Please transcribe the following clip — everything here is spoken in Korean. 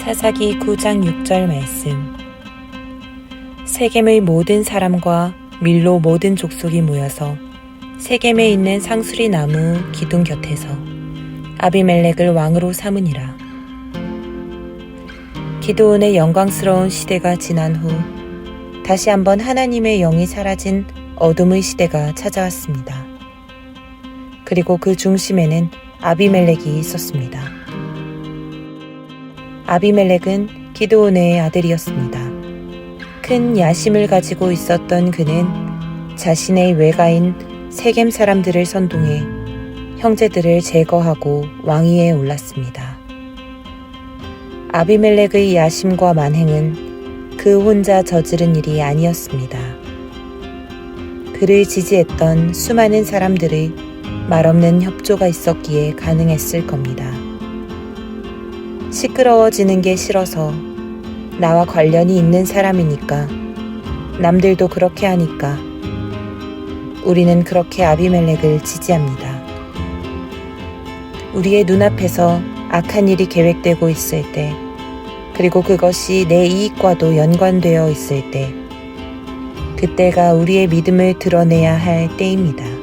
사사기 9장 6절 말씀. 세겜의 모든 사람과 밀로 모든 족속이 모여서 세겜에 있는 상수리 나무 기둥 곁에서 아비멜렉을 왕으로 삼으니라. 기드온의 영광스러운 시대가 지난 후 다시 한번 하나님의 영이 사라진 어둠의 시대가 찾아왔습니다. 그리고 그 중심에는 아비멜렉이 있었습니다. 아비멜렉은 기드온의 아들이었습니다. 큰 야심을 가지고 있었던 그는 자신의 외가인 세겜 사람들을 선동해 형제들을 제거하고 왕위에 올랐습니다. 아비멜렉의 야심과 만행은 그 혼자 저지른 일이 아니었습니다. 그를 지지했던 수많은 사람들의 말없는 협조가 있었기에 가능했을 겁니다. 시끄러워지는 게 싫어서 나와 관련이 있는 사람이니까 남들도 그렇게 하니까 우리는 그렇게 아비멜렉을 지지합니다. 우리의 눈앞에서 악한 일이 계획되고 있을 때 그리고 그것이 내 이익과도 연관되어 있을 때 그때가 우리의 믿음을 드러내야 할 때입니다.